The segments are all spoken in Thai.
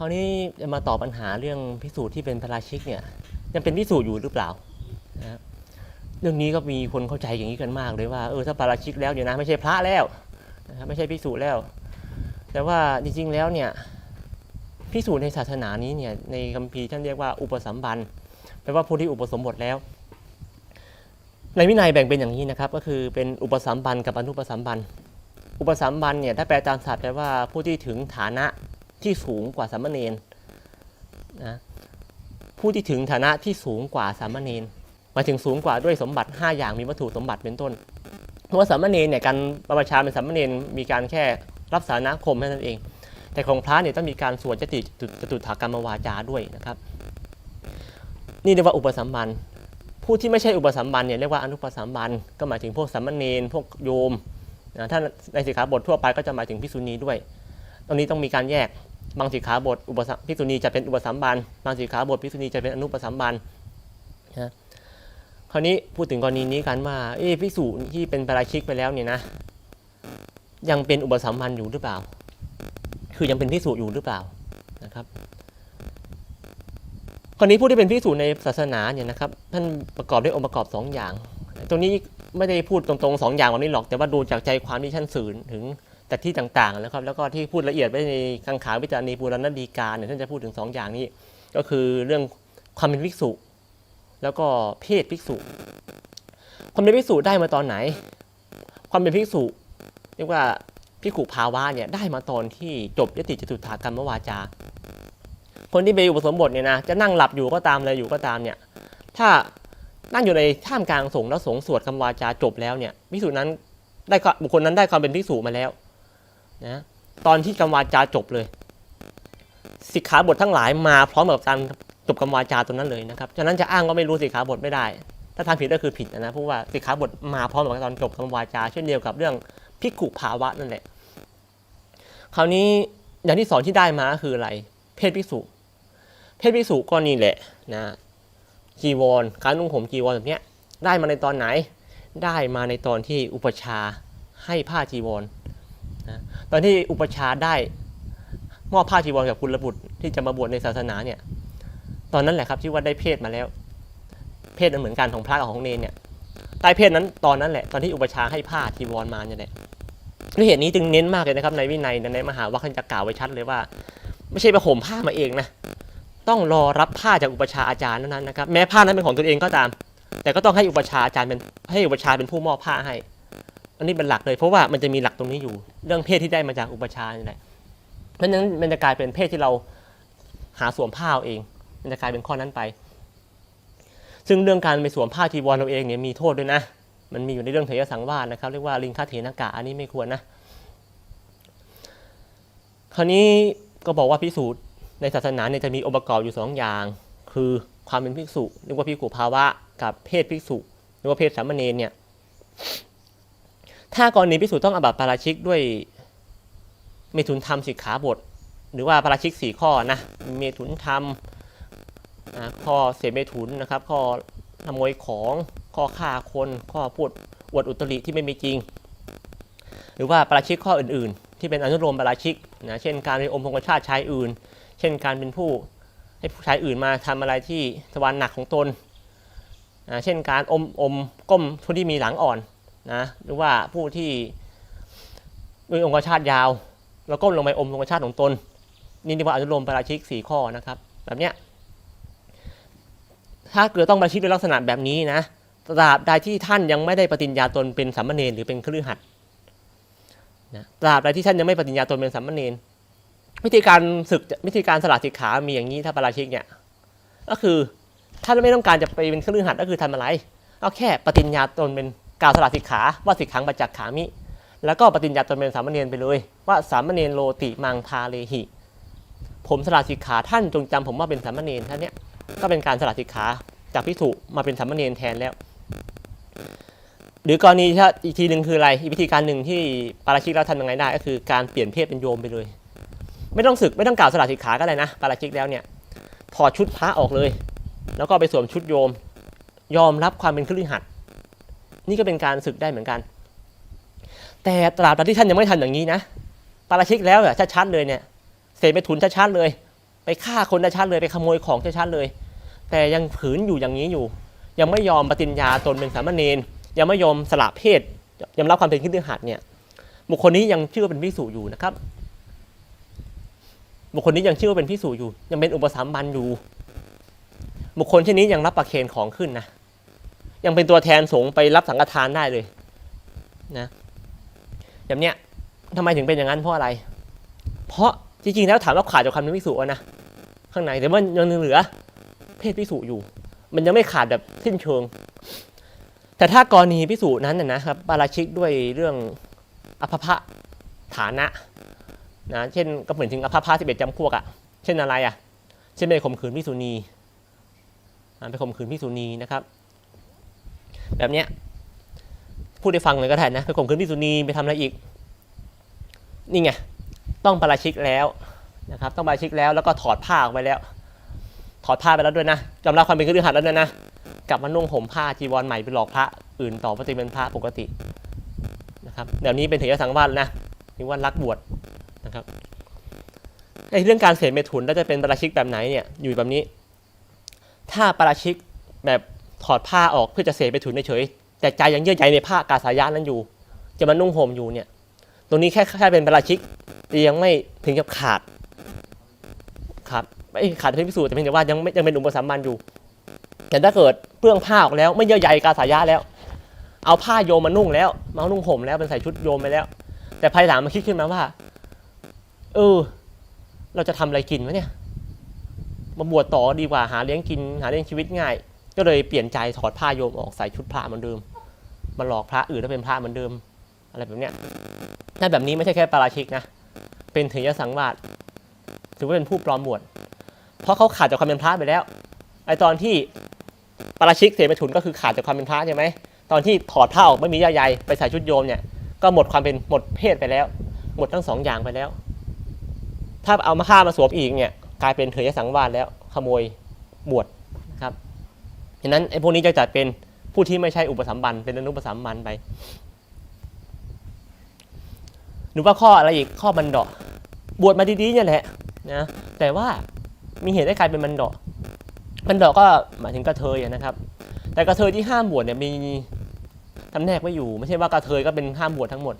คราวนี้จะมาตอบปัญหาเรื่องพิสูจน์ที่เป็นพราชิกเนี่ยยังเป็นพิสูจน์อยู่หรือเปล่านะครับเรื่องนี้ก็มีคนเข้าใจอย่างนี้กันมากเลยว่าเออถ้าพระราชิกแล้วเนี่ยนะไม่ใช่พระแล้วนะครับไม่ใช่พิสูจน์แล้ว แต่ว่าจริงๆแล้วเนี่ยพิสูจน์ในศาสนานี้เนี่ยในคัมภีร์ท่านเรียกว่าอุปสัมบันแปลว่าผู้ที่อุปสมบทแล้ว ในวินัยแบ่งเป็นอย่างนี้นะครับก็คือเป็นอุปสัมบันกับอนุปสัมบันอุปสัมบันเนี่ยถ้าแปลตามศัพท์แปลว่าผู้ที่ถึงฐานะ ที่สูงกว่าสามเณรนะผู้ที่ถึงฐานะที่สูงกว่าสามเณรมาถึงสูงกว่าด้วยสมบัติ 5 อย่างมีวัตถุสมบัติเป็นต้น เพราะว่าสามเณรเนี่ยการประประชาเป็นสามเณรมีการแค่รับสารณคมแค่นั้นเอง แต่ของพระเนี่ยต้องมีการสวดจติจตุถากรรมวาจาด้วยนะครับ นี่เรียกว่าอุปสัมบันผู้ที่ไม่ใช่อุปสัมบันเนี่ยเรียกว่าอนุปสัมบันก็หมายถึงพวกสามเณรพวกโยมนะถ้าในสิกขาบททั่วไปก็จะหมายถึงพิกษุณีด้วย ตรงนี้ต้องมีการแยก บางสิกขาบทอุปสัมพิกษุณีจะเป็นอุปสัมบันบางสิกขาบทพิกษุณีจะเป็นอนุปสัมบันนะคราวนี้พูดถึงกรณีนี้กันว่าเอ๊ะพิกษุที่เป็นปาราชิกไปแล้วเนี่ยนะ ยังเป็นอุปสัมบันอยู่หรือเปล่า คือยังเป็นพิกษุอยู่หรือเปล่านะครับคราวนี้ผู้ที่เป็นพิกษุในศาสนาเนี่ยนะครับท่านประกอบด้วยองค์ประกอบสองอย่าง ตรงนี้ไม่ได้พูดตรงๆสองอย่างวันนี้หรอก แต่ว่าดูจากใจความที่ท่านสื่อถึง แต่ที่ต่างๆนะครับ แล้วก็ที่พูดละเอียดไว้ในกังขาวิจารณีบูรณดีกาเนี่ยท่านจะพูดถึงสองอย่างนี้ ก็คือเรื่องความเป็นภิกษุ แล้วก็เพศภิกษุ ความเป็นภิกษุได้มาตอนไหน ความเป็นภิกษุเรียกว่าภิกขุภาวะเนี่ยได้มาตอนที่จบยติจตุถากรรมวาจา คนที่ไปอุปสมบทเนี่ยนะจะนั่งหลับอยู่ก็ตามอะไรอยู่ก็ตามเนี่ยถ้านั่งอยู่ในท่ามกลางสงฆ์แล้วสงฆ์สวดคำวาจาจบแล้วเนี่ยภิกษุนั้นได้บุคคลนั้นได้ความเป็นภิกษุมาแล้ว นะตอนที่กรรมวาจาจบเลย สิกขาบททั้งหลายมาพร้อมกับการจบกรรมวาจาตรงนั้นเลยนะครับฉะนั้นจะอ้างว่าไม่รู้สิกขาบทไม่ได้ ถ้าทำผิดก็คือผิดนะเพราะว่าสิกขาบทมาพร้อมกับตอนจบกรรมวาจา เช่นเดียวกับเรื่องพิกุภาวะนั่นแหละคราวนี้อย่างที่สอนที่ได้มาคืออะไร เพศภิกษุ เพศภิกษุก็นี่แหละนะจีวรการนุ่งห่มจีวรแบบเนี้ยได้มาในตอนไหน ได้มาในตอนที่อุปชาให้ผ้าจีวร ตอนที่อุปชาได้มอบผ้าจีวรกับคุณระบุตรที่จะมาบวชในศาสนาเนี่ย ตอนนั้นแหละครับที่ว่าได้เพศมาแล้ว เพศนั้นเหมือนกันของพระกับของเนนเนี่ยได้เพศนั้นตอนนั้นแหละตอนที่อุปชาให้ผ้าจีวรมาเนี่ยแหละด้วยเหตุนี้จึงเน้นมากเลยนะครับในวินัยในมหาวัคคันจะกล่าวไว้ชัดเลยว่า ไม่ใช่ไปห่มผ้ามาเองนะต้องรอรับผ้าจากอุปชาอาจารย์นั้นนะครับ แม้ผ้านั้นเป็นของตนเองก็ตาม แต่ก็ต้องให้อุปชาอาจารย์เป็นให้อุปชาเป็นผู้มอบผ้าให้ อันนี้เป็นหลักเลยเพราะว่ามันจะมีหลักตรงนี้อยู่ เรื่องเพศที่ได้มาจากอุปชาย์นี่แหละเพราะฉะนั้นมันจะกลายเป็นเพศที่เราหาสวมผ้าเอาเอง มันจะกลายเป็นข้อนั้นไป ซึ่งเรื่องการไปสวมผ้าจีวรเราเองเนี่ยมีโทษด้วยนะ มันมีอยู่ในเรื่องเถรสังวาสนะครับเรียกว่าลิงคาเถนากะอันนี้ไม่ควรนะคราวนี้ก็บอกว่าพิสูจน์ในศาสนาเนี่ยจะมีองค์ประกอบอยู่สองอย่าง คือความเป็นภิกษุเรียกว่าภิกขุภาวะ กับเพศภิกษุเรียกว่าเพศสามเณรเนี่ย ถ้ากรณีพิสูจน์ต้องอบัติปาราชิกด้วยเมถุนธรรมสิกขาบท หรือว่าปาราชิกสี่ข้อนะเมถุนธรรมข้อเสพเมถุนนะครับ ข้อขโมยของข้อฆ่าคนข้อพูดอวดอุตริที่ไม่มีจริง หรือว่าปาราชิกข้ออื่น ๆ ที่เป็นอนุโลมปาราชิกนะเช่นการเป็นอมพงกชาติชายอื่น เช่นการเป็นผู้ให้ผู้ชายอื่นมาทำอะไรที่ทวารหนักของตนนะเช่นการอมอมก้มผู้ที่มีหลังอ่อน นะหรือว่าผู้ที่มีองคชาตยาว แล้วก้มลงไปอมองคชาตของตน นี่เรียกว่าอนุโลมปาราชิกสี่ข้อนะครับ แบบเนี้ยถ้าเกิดต้องปราชิกด้วยลักษณะแบบนี้นะตราบใดที่ท่านยังไม่ได้ปฏิญญาตนเป็นสามเณรหรือเป็นคฤหัสถ์นะตราบใดที่ท่านยังไม่ปฏิญญาตนเป็นสามเณรวิธีการศึกวิธีการสละสิกขามีอย่างนี้ถ้าปาราชิกเนี่ยก็คือถ้าไม่ต้องการจะไปเป็นคฤหัสถ์ก็คือทำอะไรเอาแค่ปฏิญญาตนเป็น กล่าวสละสิกขาว่าสิกขังปัจจักขามิ แล้วก็ปฏิญญาตนเป็นสามเณรไปเลย ว่าสามเณรโลติมังพาเลหิ ผมสละสิกขาท่านจงจำผมว่าเป็นสามเณรท่านเนี้ยก็เป็นการสละสิกขาจากพิสุมาเป็นสามเณรแทนแล้ว หรือกรณีอีกทีหนึ่งคืออะไรอีกวิธีการหนึ่งที่ปาราชิกเราทำยังไงได้ ก็คือการเปลี่ยนเพศเป็นโยมไปเลย ไม่ต้องศึกไม่ต้องกล่าวสละสิกขาก็ได้นะปาราชิกแล้วเนี่ยถอดชุดพระออกเลย แล้วก็ไปสวมชุดโยม ยอมรับความเป็นคฤหัสถ์ นี่ก็เป็นการศึกได้เหมือนกัน แต่ตราบใดที่ท่านยังไม่ทำอย่างนี้นะปาราชิกแล้วอะชัดๆเลยเนี่ยเสพไปทุนชัดๆเลย ไปฆ่าคนได้ชัดเลยไปขโมยของได้ชัดเลย แต่ยังผืนอยู่อย่างนี้อยู่ ยังไม่ยอมปฏิญญาตนเป็นสามเณรยังไม่ยอมสละเพศยอมรับความเป็นขึ้นตือหัดเนี่ยบุคคลนี้ยังชื่อเป็นพิสูจอยู่นะครับ บุคคลนี้ยังชื่อเป็นพิสูจอยู่ ยังเป็นอุปสามบันอยู่ บุคคลเช่นนี้ยังรับประเคนของขึ้นนะ ยังเป็นตัวแทนสงฆ์ไปรับสังฆทานได้เลยนะแบบเนี้ยทำไมถึงเป็นอย่างนั้นเพราะอะไร เพราะจริงๆแล้วถามว่าขาดจากความเป็นพิสูจนะข้างในแต่ว่ายังเหลือ เพศพิสูจอยู่ มันยังไม่ขาดแบบสิ้นเชิง แต่ถ้ากรณีพิสูจนั้นนะครับปาราชิกด้วยเรื่องอภพะฐานะนะเช่นก็เหมือนถึงอภพะสิบเอ็ดจำพวกอะเช่นอะไรอะเช่นไปข่มขืนพิสุณีอ่าไปข่มขืนพิสุณีนะครับ แบบเนี้ยพูดได้ฟังเลยก็ได้นะไปข่มขืนพิสุณีไปทำอะไรอีก นี่ไงต้องปาราชิกแล้วนะครับ ต้องปาราชิกแล้วแล้วก็ถอดผ้าออกไปแล้ว ถอดผ้าไปแล้วด้วยนะยอมรับความเป็นคฤหัสถ์แล้วด้วยนะกลับมานุ่งห่มผ้าจีวรใหม่ไปหลอกพระอื่นต่อปฏิเป็นพระปกตินะครับเดี๋ยวนี้เป็นเถรสังวาสนะถึงว่ารักบวชนะครับในเรื่องการเสพเมถุนแล้วจะเป็นปาราชิกแบบไหนเนี่ยอยู่แบบนี้ ถ้าปาราชิกแบบ ถอดผ้าออกเพื่อจะเสพเมถุนเฉยแต่ใจยังเยื่อใยในผ้ากาสายะนั้นอยู่ จะมานุ่งห่มอยู่เนี่ย ตรงนี้แค่แค่เป็นปาราชิกแต่ยังไม่ถึงกับขาดครับไม่ขาดเป็นพิสูจน์แต่เพียงแต่ว่ายังไม่ยังเป็นอุปสัมบันอยู่ แต่ถ้าเกิดเปลื้องผ้าออกแล้วไม่เยื่อใยกาสายะแล้ว เอาผ้าโยมมานุ่งแล้วมานุ่งห่มแล้วเป็นใส่ชุดโยมไปแล้ว แต่ภายหลังมาคิดขึ้นมาว่าเออเราจะทำอะไรกินวะเนี่ยมาบวชต่อดีกว่าหาเลี้ยงกินหาเลี้ยงชีวิตง่าย ก็เลยเปลี่ยนใจถอดผ้าโยมออกใส่ชุดพระเหมือนเดิมมาหลอกพระอื่นแล้วเป็นพระเหมือนเดิม อะไรแบบเนี้ยถ้าแบบนี้ไม่ใช่แค่ปาราชิกนะ เป็นเถรสังวาสถือว่าเป็นผู้ปลอมบวชเพราะเขาขาดจากความเป็นพระไปแล้วไอตอนที่ปาราชิกเสพถุนก็คือขาดจากความเป็นพระใช่ไหมตอนที่ถอดผ้าออกไม่มียาใยไปใส่ชุดโยมเนี่ยก็หมดความเป็นหมดเพศไปแล้ว หมดทั้งสองอย่างไปแล้ว ถ้าเอามาฆ่ามาสวมอีกเนี่ยกลายเป็นเถรสังวาสแล้วขโมยบวช ฉะนั้นไอ้พวกนี้จะจัดเป็นผู้ที่ไม่ใช่อุปสัมบันเป็นอนุปสัมบันไปหรือว่าข้ออะไรอีกข้อบันดาะบวชมาดีๆเนี่ยแหละนะแต่ว่ามีเหตุให้กลายเป็นบันดาะบันดอกก็หมายถึงกระเทยนะครับ แต่กระเทยที่ห้ามบวชเนี่ยมีทำแนกไว้อยู่ ไม่ใช่ว่ากระเทยก็เป็นห้ามบวชทั้งหมด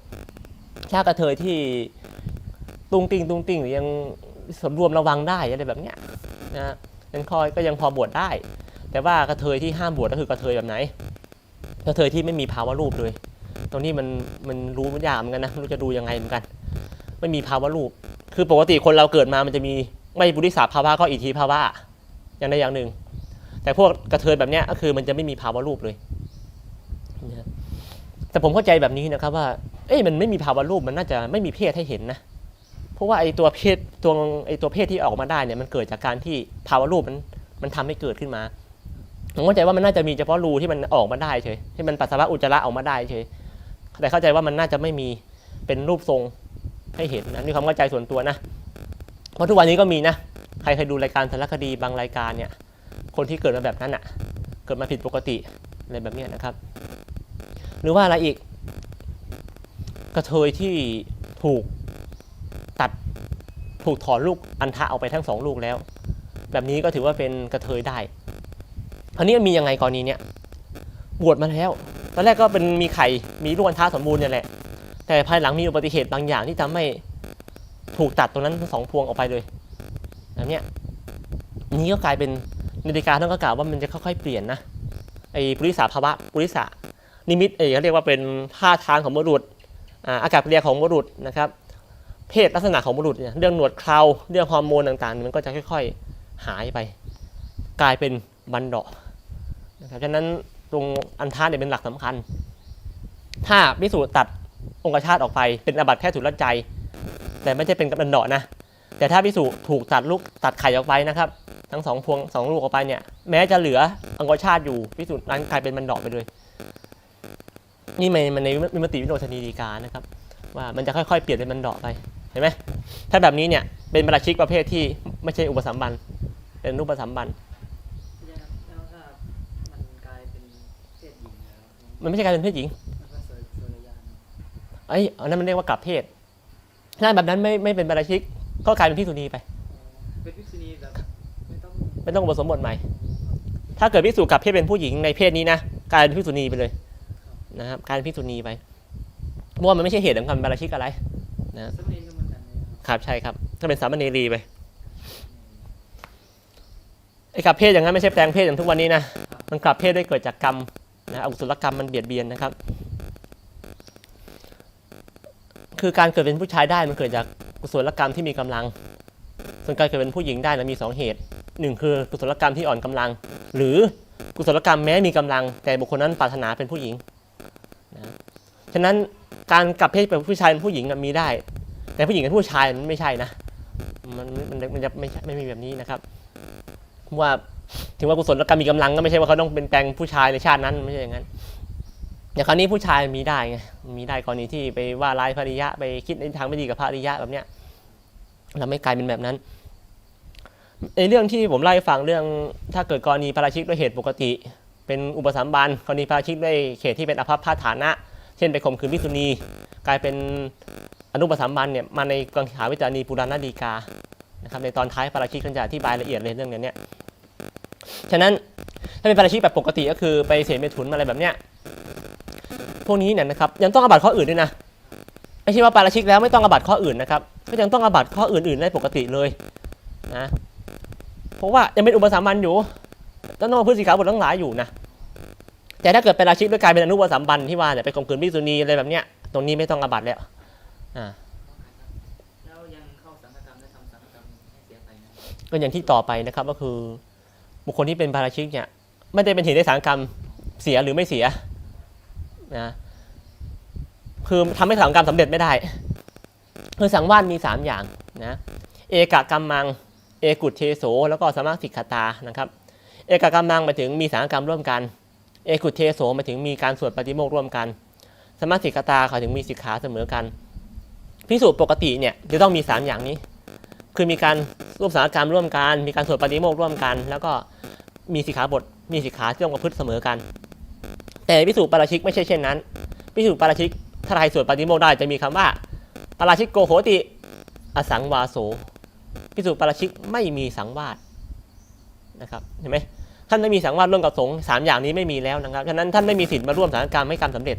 ถ้ากระเทยที่ตุงติงตุงติงหรือยังสำรวมระวังได้อะไรแบบเนี้ยนะยังคอยก็ยังพอบวชได้ แต่ว่ากระเทยที่ห้ามบวชก็คือกระเทยแบบไหน กระเทยที่ไม่มีภาวะรูปเลย ตรงนี้มันมันรู้มันยากเหมือนกันนะไม่รู้จะดูยังไงเหมือนกัน ไม่มีภาวะรูป คือปกติคนเราเกิดมามันจะมีไม่บุริสาภาวะก็อิทธิภาวะอย่างใดอย่างหนึ่ง แต่พวกกระเทยแบบเนี้ยก็คือมันจะไม่มีภาวะรูปเลยแต่ผมเข้าใจแบบนี้นะครับว่า เอ้ยมันไม่มีภาวะรูปมันน่าจะไม่มีเพศให้เห็นนะเพราะว่าไอ้ตัวเพศตัวไอ้ตัวเพศที่ออกมาได้เนี่ยมันเกิดจากการที่ภาวะรูปมันมันทำให้เกิดขึ้นมา ผมเข้าใจว่ามันน่าจะมีเฉพาะรูที่มันออกมาได้เฉยที่มันปัสสาวะอุจจาระออกมาได้เฉยแต่เข้าใจว่ามันน่าจะไม่มีเป็นรูปทรงให้เห็นนะนี่ความเข้าใจส่วนตัวนะ เพราะทุกวันนี้ก็มีนะ ใครเคยดูรายการสารคดีบางรายการเนี่ย คนที่เกิดมาแบบนั้นอะ เกิดมาผิดปกติอะไรแบบนี้นะครับ หรือว่าอะไรอีก กระเทยที่ถูกตัดถูกถอนลูกอันทะออกไปทั้งสองลูกแล้ว แบบนี้ก็ถือว่าเป็นกระเทยได้ อันนี้มียังไงกรณีเนี้ยบวชมาแล้ว ตอนแรกก็เป็นมีไข่ มีลูกอันทะสมบูรณ์เนี่ยแหละ แต่ภายหลังมีอุบัติเหตุบางอย่างที่ทำให้ถูกตัดตรงนั้นสองพวงออกไปเลยอันเนี้ยนี้ก็กลายเป็นนาฬิกาท่านก็กล่าวว่ามันจะค่อยๆเปลี่ยนนะไอ้ปุริสาภาวะปุริสานิมิตเอเขาเรียกว่าเป็นท่าทางของบุรุษอาอากาศเรียของบุรุษนะครับ เพศลักษณะของบุรุษเนี่ยเรื่องหนวดเคราเรื่องฮอร์โมนต่างๆ มันก็จะค่อย ๆ หายไป กลายเป็นบันดาะ นะครับฉะนั้นตรงอันท่าเนี่ยเป็นหลักสำคัญ ถ้าพิสูจน์ตัดองคชาตออกไปเป็นอาบัติแค่ถุลใจ แต่ไม่ใช่เป็นบันดาะนะ แต่ถ้าพิสูจน์ถูกตัดลูกตัดไข่ออกไปนะครับ ทั้งสองพวงสองลูกออกไปเนี่ยแม้จะเหลืออังกชาติอยู่พิสูจน์นั้นกลายเป็นมันดอกไปเลย นี่มันมันในวิมติวิโรชนีดีกานะครับ ว่ามันจะค่อยๆเปลี่ยนเป็นมันดอกไปเห็นไหมถ้าแบบนี้เนี่ยเป็นปราชิกประเภทที่ไม่ใช่อุปสัมบันเป็นรูปสัมบัน แล้วถ้ามันกลายเป็นเพศหญิงแล้ว มันไม่ใช่การเป็นเพศหญิงมันก็เสยสุรยานไอ้ยอันนั้นมันเรียกว่ากลับเพศถ้าแบบนั้นไม่ไม่เป็นปราชิก ก็กลายเป็นพิสุนีไปเวเป็นภิกษุณีแบบไม่ต้องไม่ต้องอุปสมบทใหม่ ถ้าเกิดพิสูจน์กลับเพศเป็นผู้หญิงในเพศนี้นะกลายเป็นพิกษุณีไปเลยนะครับกลายเป็นพิกษุณีไปเพราะว่ามันไม่ใช่เหตุของการบาราชิกอะไรสมณีก็เหมือนกันเลยนะครับครับใช่ครับ ถ้าเป็นสามเณรีไปไอ้กลับเพศอย่างนั้นไม่ใช่แปลงเพศอย่างทุกวันนี้นะมันกลับเพศได้เกิดจากกรรม นะอกุศลกรรมมันเบียดเบียนนะครับ คือการเกิดเป็นผู้ชายได้มันเกิดจากกุศลกรรมที่มีกำลัง ส่วนการเกิดเป็นผู้หญิงได้นะมีสองเหตุหนึ่งคือกุศลกรรมที่อ่อนกำลัง หรือกุศลกรรมแม้มีกำลัง แต่บุคคลนั้นปรารถนาเป็นผู้หญิงนะฉะนั้นการกลับเพศเป็นผู้ชายเป็นผู้หญิงมีได้ แต่ผู้หญิงกับผู้ชายมันไม่ใช่นะ มันมันมันจะไม่ใช่ไม่มีแบบนี้นะครับเพราะว่า ถึงว่ากุศลกรรมมีกำลังก็ไม่ใช่ว่าเขาต้องเป็นแปลงผู้ชายในชาตินั้นไม่ใช่อย่างนั้นอย่างคราวนี้ผู้ชายมีได้ไงมีได้กรณีที่ไปว่าร้ายภริยะไปคิดในทางไม่ดีกับภริยะแบบเนี้ยเราไม่กลายเป็นแบบนั้นในเรื่องที่ผมเล่าให้ฟังเรื่องถ้าเกิดกรณีปาราชิกด้วยเหตุปกติ เป็นอุปสัมบันกรณีปาราชิกด้วยเหตุที่เป็นอภัพพาฐานะ เช่นไปข่มขืนวิสุณีกลายเป็นอนุปสัมบันเนี่ยมาในกังขาวิจารณีปุราณดีกานะครับในตอนท้ายปาราชิกท่านจะอธิบายละเอียดเลยเรื่องเนี้ย ฉะนั้นถ้าเป็นปาราชิกแบบปกติก็คือไปเสพเมถุนอะไรแบบเนี้ยพวกนี้เนี่ยนะครับยังต้องอาบัตข้ออื่นด้วยนะไม่ใช่ว่าปาราชิกแล้วไม่ต้องอาบัตข้ออื่นนะครับก็ยังต้องอาบัตข้ออื่นๆได้ปกติเลยนะเพราะว่ายังเป็นอุปสัมบันอยู่ต้องต้องมาพฤติกรรมบททั้งหลายอยู่นะแต่ถ้าเกิดเป็นปาราชิกด้วยกลายเป็นอนุปสัมบันที่ว่าเนี่ยไปข่มขืนพิกษุณีอะไรแบบเนี้ยตรงนี้ไม่ต้องอาบัตแล้วอ่าแล้วยังเข้าสังฆกรรมและทำสังฆกรรมให้เสียไปนะก็อย่างที่ต่อไปนะครับก็คือ บุคคลที่เป็นปาราชิกเนี่ยไม่ได้เป็นเหตุให้สังกรรมเสียหรือไม่เสียนะคือทำให้สังกรรมสำเร็จไม่ได้ คือสังวาสมี 3 อย่างนะเอกกรรมมัง เอกุตเทโสแล้วก็สมาสิกขตานะครับเอกกรรมมังหมายถึงมีสังกรรมร่วมกัน เอกุตเทโสหมายถึงมีการสวดปฏิโมกร่วมกัน สมาสิกขตาเขาถึงมีสิกขาเสมอกันพิสูจน์ปกติเนี่ยจะต้องมี 3 อย่างนี้ คือมีการร่วมสาหกรรมร่วมกัน มีการสวดปฏิโมกร่วมกัน แล้วก็ มีสิกขาบท มีสิกขาที่ต้องประพฤติเสมอกัน แต่พิสูจน์ปาราชิกไม่ใช่เช่นนั้นพิสูจน์ปาราชิกถ้าใครสวดปฏิโมกข์ได้จะมีคำว่าปาราชิกโกโหติ อสังวาโสพิสูจน์ปาราชิกไม่มีสังวาสนะครับเห็นไหมท่านไม่มีสังวาสร่วมกับสงฆ์สามอย่างนี้ไม่มีแล้วนะครับฉะนั้นท่านไม่มีสิทธิ์มาร่วมสาหกรรมให้กรรมสำเร็จ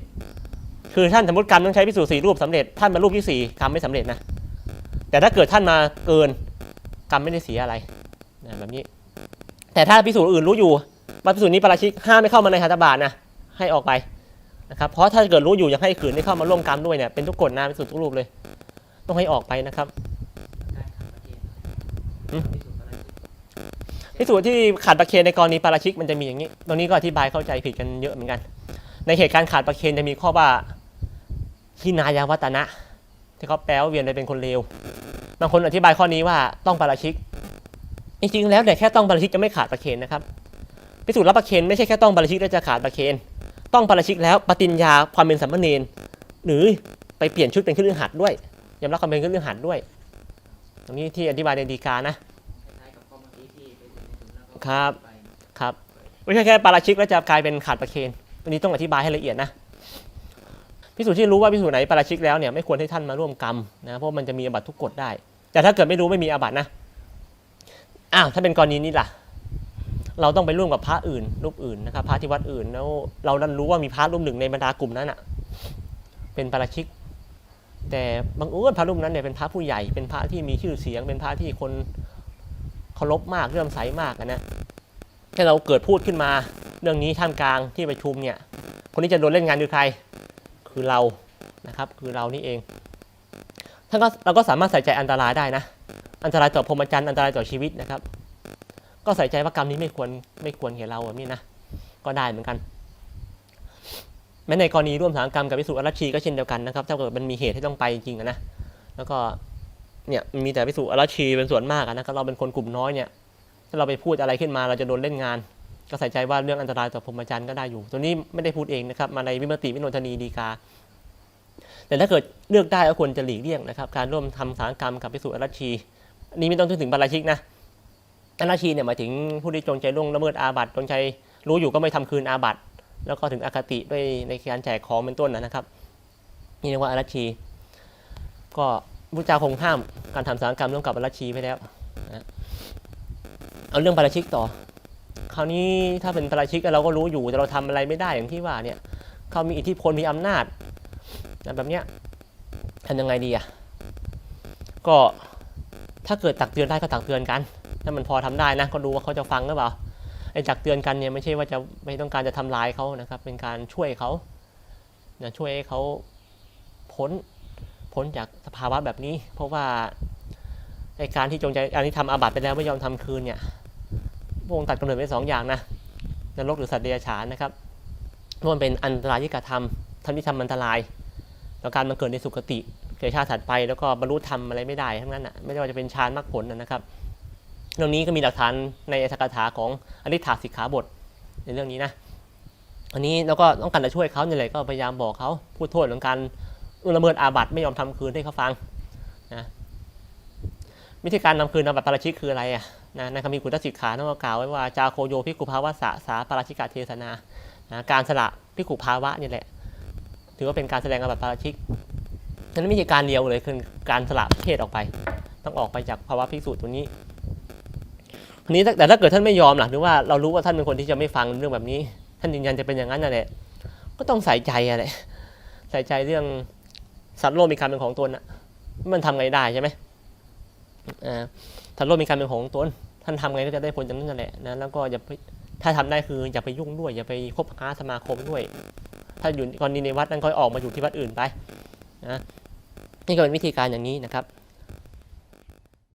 คือท่านสมมติกรรมต้องใช้พิสูจน์สี่รูปสำเร็จท่านมารูปที่สี่กรรมไม่สำเร็จนะแต่ถ้าเกิดท่านมาเกินกรรมไม่ได้เสียอะไรนะแบบนี้ แต่ถ้าพิสูจน์อื่นรู้อยู่ว่าพิสูจน์นี้ปาราชิกห้ามไม่เข้ามาในหัตถบาทนะให้ออกไปนะครับเพราะถ้าเกิดรู้อยู่อยากให้ขืนได้เข้ามาร่วมกรรมด้วยเนี่ยเป็นทุกกฎนะพิสูจน์ทุกรูปเลย ต้องให้ออกไปนะครับการขัดประเกณฑ์อืมพิสูจน์อะไรพิสูจน์ที่ขาดประเคนในกรณีปาราชิกมันจะมีอย่างนี้ ตรงนี้ก็อธิบายเข้าใจผิดกันเยอะเหมือนกัน ในเหตุการณ์ขาดประเคนจะมีข้อว่าหินายาวัตนะ ที่เขาแปลว่าเวียนไปเป็นคนเลว บางคนอธิบายข้อนี้ว่าต้องปาราชิก จริงๆแล้วแต่ยแค่ต้องปาราชิกจะไม่ขาดประเคนนะครับพิสูจน์รับประเคนไม่ใช่แค่ต้องปาราชิกแล้วจะขาดประเคน ต้องปาราชิกแล้วปฏิญญาความเป็นสัมมเนนหรือไปเปลี่ยนชุดเป็นเครื่องหัดด้วยยอมรับความเป็นเครื่องหัดด้วย ตรงนี้ที่อธิบายในดีกานะครับครับไม่ใช่แค่ปาราชิกแล้วจะกลายเป็นขาดประเคนตรงนี้ต้องอธิบายให้ละเอียดนะพิสูจน์ที่รู้ว่าพิสูจน์ไหนปาราชิกแล้วเนี่ยไม่ควรให้ท่านมาร่วมกรรมนะเพราะมันจะมีอาบัตทุกกฎได้ แต่ถ้าเกิดไม่รู้ไม่มีอาบัตนะ อ้าวถ้าเป็นกรณีนี้ล่ะ เราต้องไปร่วมกับพระอื่นรูปอื่นนะครับพระที่วัดอื่นแล้วเราดันรู้ว่ามีพระรูปหนึ่งในบรรดากลุ่มนั้นอะ เป็นปาราชิก แต่บางเอิญพระรูปนั้นเนี่ยเป็นพระผู้ใหญ่เป็นพระที่มีชื่อเสียง เป็นพระที่คนเคารพมากเลื่อมใสมากอะนะถ้าเราเกิดพูดขึ้นมาเรื่องนี้ท่ามกลางที่ประชุมเนี่ย คนที่จะโดนเล่นงานคือใคร คือเรานะครับ คือเรานี่เองท่านก็เราก็สามารถใส่ใจอันตรายได้นะ อันตรายต่อพรหมจรรย์อันตรายต่อชีวิตนะครับ ก็ใส่ใจว่ากรรมนี้ไม่ควรไม่ควรแก่เราแบบนี้นะก็ได้เหมือนกันแม้ในกรณีร่วมสังกรรมกับวิสุอรัชชีก็เช่นเดียวกันนะครับถ้าเกิดมันมีเหตุให้ต้องไปจริงๆนะแล้วก็เนี่ยมีแต่วิสุอรัชชีเป็นส่วนมากนะครับเราเป็นคนกลุ่มน้อยเนี่ยถ้าเราไปพูดอะไรขึ้นมาเราจะโดนเล่นงาน ก็ใส่ใจว่าเรื่องอันตรายต่อพรหมจรรย์ก็ได้อยู่ ตัวนี้ไม่ได้พูดเองนะครับมาในวิมติวินนทนีดีกา แต่ถ้าเกิดเลือกได้ก็ควรจะหลีกเลี่ยงนะครับ การร่วมทำสารกรรมกับพิสุอรัชี อันนี้ไม่ต้องถึงบาราชิกนะอรัชีเนี่ยหมายถึงผู้ที่จงใจล่วงละเมิดอาบัติจงใจรู้อยู่ก็ไม่ทำคืนอาบัติแล้วก็ถึงอคติด้วยในการแจกของเป็นต้นนะครับ นี่เรียกว่าอรัชี ก็พระเจ้าคงห้ามการทำสารกรรมร่วมกับอรัชีไปแล้วนะเอาเรื่องปาราชิกต่อ คราวนี้ถ้าเป็นปาราชิกเราก็รู้อยู่แต่เราทำอะไรไม่ได้อย่างที่ว่าเนี่ยเขามีอิทธิพลมีอำนาจแบบเนี้ยทำยังไงดีอะก็ ถ้าเกิดตักเตือนได้ก็ตักเตือนกัน ถ้ามันพอทำได้นะก็ดูว่าเขาจะฟังหรือเปล่าไอ้ตักเตือนกันเนี่ยไม่ใช่ว่าจะไม่ต้องการจะทำลายเขานะครับ เป็นการช่วยเขานะช่วยให้เขาพ้นพ้นจากสภาวะแบบนี้ เพราะว่าไอ้การที่จงใจอันนี้ทำอาบัติไปแล้วไม่ยอมทำคืนเนี่ยพระองค์ตัดกำเนิดไว้สองอย่างนะนรกหรือสัตว์เดรัจฉานนะครับเพราะมันเป็นอันตรายิกธรรมทำที่ทำอันตราย แล้วการมาเกิดในสุคติ เกิดชาติถัดไปแล้วก็บรรลุธรรมอะไรไม่ได้ทั้งนั้นอะไม่ว่าจะเป็นฌานมรรคผลนะนะครับเรื่องนี้ก็มีหลักฐานในอัตถกถาของอนิถาสิกขาบทในเรื่องนี้นะอันนี้เราก็ต้องการจะช่วยเขาเนี่ยแหละก็พยายามบอกเขาพูดโทษของการละเมิดอาบัติไม่ยอมทำคืนให้เขาฟังนะวิธีการนำคืนอาบัติปาราชิกคืออะไรอะนะในคำมีกุตสิกขาต้องกล่าวไว้ว่าจาโคโยพิกุภาวะสะสาปาราชิกาเทศนานะการสละพิกุภาวะนี่แหละ ถือว่าเป็นการแสดงอาบัติปาราชิก นั้นไม่ใช่การเดียวเลยคือการสละเพศออกไป ต้องออกไปจากภาวะภิกษุตัวนี้อันนี้ถ้าแต่ถ้าเกิดท่านไม่ยอมล่ะหรือว่าเรารู้ว่าท่านเป็นคนที่จะไม่ฟังเรื่องแบบนี้ ท่านยืนยันจะเป็นอย่างนั้นนั่นแหละก็ต้องใส่ใจอะไรใส่ใจเรื่องสัตว์โลกมีการเป็นของตนอะมันทำไงได้ใช่ไหมอ่าสัตว์โลกมีการเป็นของตนท่านทำไงก็จะได้ผลจากนั้นนั่นแหละนะแล้วก็อย่าไปถ้าทำได้คืออย่าไปยุ่งด้วย อย่าไปคบค้าสมาคมด้วย ถ้าอยู่กรณีในวัดนั้นก็ออกมาอยู่ที่วัดอื่นไป นะนี่ก็เป็นวิธีการอย่างนี้นะครับ